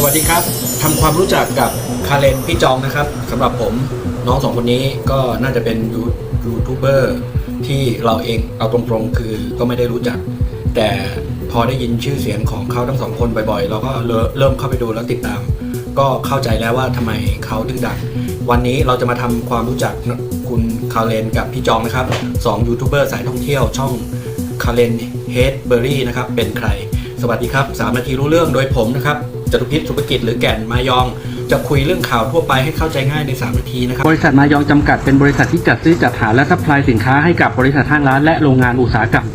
สวัสดีครับทำความรู้จักกับคาเลนพี่จองนะครับสำหรับผมน้องสองคนนี้ก็น่าจะเป็นยูยูทูบเบอร์ที่เราเองเอาตรงๆคือก็ไม่ได้รู้จัก แต่พอได้ยินชื่อเสียงของเขาทั้งสองคนบ่อยๆ เราก็เริ่มเข้าไปดูแล้วติดตาม ก็เข้าใจแล้วว่าทำไมเขาถึงดัง วันนี้เราจะมาทำความรู้จักคุณคาเลนกับพี่จองนะครับสองยูทูบเบอร์สายท่องเที่ยวช่องคาเลนเฮดเบอรี่นะครับเป็นใคร สวัสดีครับ 3 นาทีรู้เรื่องโดยผมนะครับ จตุพิษสุภกิจหรือแก่นมายอง จะคุยเรื่องข่าวทั่วไปให้เข้าใจง่ายใน 3 นาทีนะครับ บริษัทมายองจำกัดเป็นบริษัทที่จัดซื้อจัดหาและซัพพลายสินค้าให้กับบริษัทห้างร้านและโรงงานอุตสาหกรรม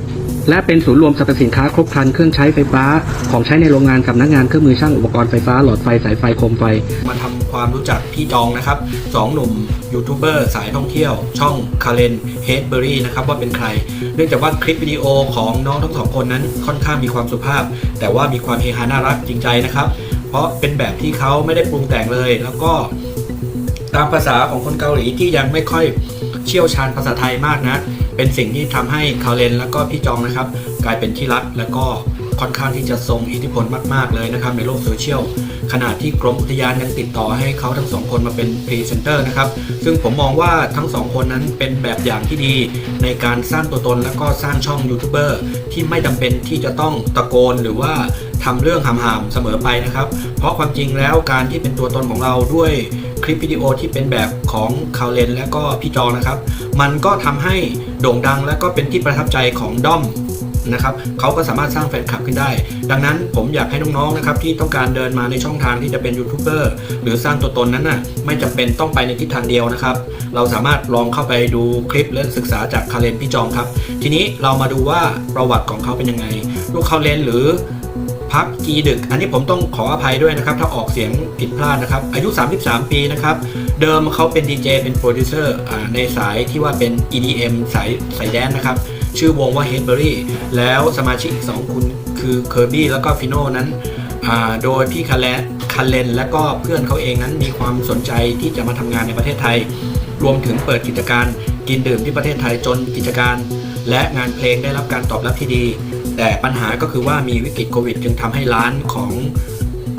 และเป็นศูนย์รวมสรรพสินค้าครบครันเครื่องใช้ไฟฟ้า ของใช้ในโรงงานสำนักงานเครื่องมือช่างอุปกรณ์ไฟฟ้าหลอดไฟสายไฟโคมไฟ มาทำความรู้จักพี่จองนะครับสองหนุ่มยูทูบเบอร์สายท่องเที่ยว ช่องคาเลนเฮดเบอรี่นะครับว่าเป็นใคร เนื่องจากว่าคลิปวิดีโอของน้องทั้งสองคนนั้นค่อนข้างมีความสุภาพ แต่ว่ามีความเฮฮาน่ารักจริงใจนะครับ เพราะเป็นแบบที่เขาไม่ได้ปรุงแต่งเลย แล้วก็ตามภาษาของคนเกาหลีที่ยังไม่ค่อยเชี่ยวชาญภาษาไทยมากนะ เป็นสิ่งที่ทำให้คาเลนแล้วก็พี่จองนะครับ กลายเป็นที่รักแล้วก็ค่อนข้างที่จะทรงอิทธิพลมาก ๆ เลยนะครับในโลกโซเชียล ขณะที่กรมอุทยานยังติดต่อให้เขาทั้งสองคนมาเป็นพรีเซนเตอร์นะครับ ซึ่งผมมองว่าทั้งสองคนนั้นเป็นแบบอย่างที่ดี ในการสร้างตัวตนแล้วก็สร้างช่องยูทูบเบอร์ที่ไม่จำเป็นที่จะต้องตะโกนหรือว่าทำเรื่องหามๆเสมอไปนะครับ เพราะความจริงแล้วการที่เป็นตัวตนของเราด้วยคลิปวิดีโอที่เป็นแบบของคาเลนและก็พี่จอนะครับ มันก็ทำให้โด่งดังและก็เป็นที่ประทับใจของด้อม นะครับเขาก็สามารถสร้างแฟนคลับขึ้นได้ ดังนั้นผมอยากให้น้องๆนะครับที่ต้องการเดินมาในช่องทางที่จะเป็นยูทูบเบอร์หรือสร้างตัวตนนั้นน่ะไม่จำเป็นต้องไปในทิศทางเดียวนะครับ เราสามารถลองเข้าไปดูคลิปและศึกษาจากคาเลนพี่จองครับ ทีนี้เรามาดูว่าประวัติของเขาเป็นยังไง ลูกคาเลนหรือพักกีดึก อันนี้ผมต้องขออภัยด้วยนะครับ ถ้าออกเสียงผิดพลาดนะครับ อายุ 33 ปีนะครับ เดิมเขาเป็นดีเจเป็นโปรดิวเซอร์ในสายที่ว่าเป็น EDM สายสายแดนนะครับ ชื่อวงว่า h e a d b u r y แล้วสมาชิกอีก 2คุณคือเคอร์บี้แล้วก็ฟิโนนั้น โดยพี่คาเลคาเลนและก็เพื่อนเขาเองนั้นมีความสนใจที่จะมาทำงานในประเทศไทย รวมถึงเปิดกิจการกินดื่มที่ประเทศไทยจนกิจการ และงานเพลงได้รับการตอบรับที่ดี แต่ปัญหาก็คือว่ามีวิกฤตโควิด จึงทำให้ร้านของ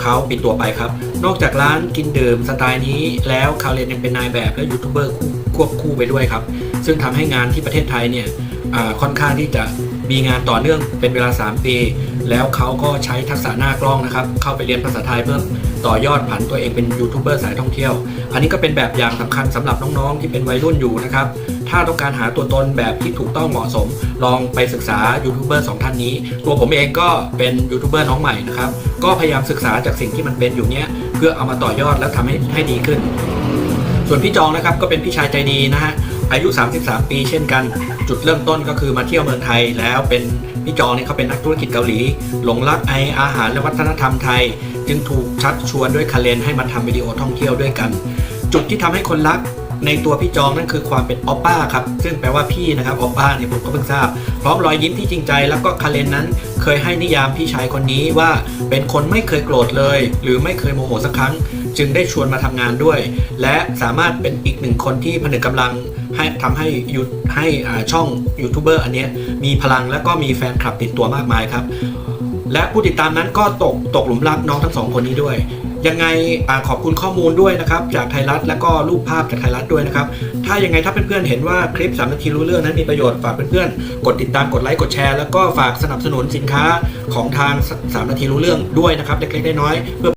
เขาปิดตัวไปครับ นอกจากร้านกินดื่มสไตล์นี้ แล้วคาเลนยังเป็นนายแบบและยูทูบเบอร์ควบคู่ไปด้วยครับ ซึ่งทำให้งานที่ประเทศไทยเนี่ย ค่อนข้างที่จะมีงานต่อเนื่องเป็นเวลา 3 ปี แล้วเขาก็ใช้ทักษะหน้ากล้องนะครับ เข้าไปเรียนภาษาไทยเพื่อต่อยอดผันตัวเองเป็นยูทูบเบอร์สายท่องเที่ยว อันนี้ก็เป็นแบบอย่างสำคัญสำหรับน้องๆ ที่เป็นวัยรุ่นอยู่นะครับ ถ้าต้องการหาตัวตนแบบที่ถูกต้องเหมาะสม ลองไปศึกษายูทูบเบอร์สองท่านนี้ ตัวผมเองก็เป็นยูทูบเบอร์น้องใหม่นะครับ ก็พยายามศึกษาจากสิ่งที่มันเป็นอยู่เนี้ยเพื่อเอามาต่อยอดแล้วทำให้ให้ดีขึ้น ส่วนพี่จองนะครับก็เป็นพี่ชายใจดีนะฮะ อายุ 33 ปีเช่นกัน จุดเริ่มต้นก็คือมาเที่ยวเมืองไทยแล้วเป็นพี่จองเนี่ยเขาเป็นนักธุรกิจเกาหลี หลงรักไออาหารและวัฒนธรรมไทย จึงถูกชักชวนด้วยคาเลนให้มาทำวิดีโอท่องเที่ยวด้วยกัน จุดที่ทำให้คนรักในตัวพี่จองนั่นคือความเป็นออปป้าครับ ซึ่งแปลว่าพี่นะครับออปป้าเนี่ยผมก็เพิ่งทราบ พร้อมรอยยิ้มที่จริงใจแล้วก็คาเลนนั้น เคยให้นิยามพี่ชายคนนี้ว่าเป็นคนไม่เคยโกรธเลย หรือไม่เคยโมโหสักครั้ง จึงได้ชวนมาทำงานด้วย และสามารถเป็นอีกหนึ่งคนที่ผนึกกำลัง ให้ทำให้ยูให้ช่องยูทูบเบอร์อันนี้มีพลังและก็มีแฟนคลับติดตัวมากมายครับ และผู้ติดตามนั้นก็ตกตกหลุมรักน้องทั้งสองคนนี้ด้วย ยังไงอขอบคุณข้อมูลด้วยนะครับ จากไทยรัฐและก็รูปภาพจากไทยรัฐด้วยนะครับ ถ้ายังไงถ้าเพื่อนๆเห็นว่าคลิป3นาทีรู้เรื่องนั้นมีประโยชน์ฝากเพื่อนๆกดติดตามกดไลค์กดแชร์แล้วก็ฝากสนับสนุนสินค้าของทาง3นาทีรู้เรื่องด้วยนะครับเล็กๆน้อยๆเพื่อ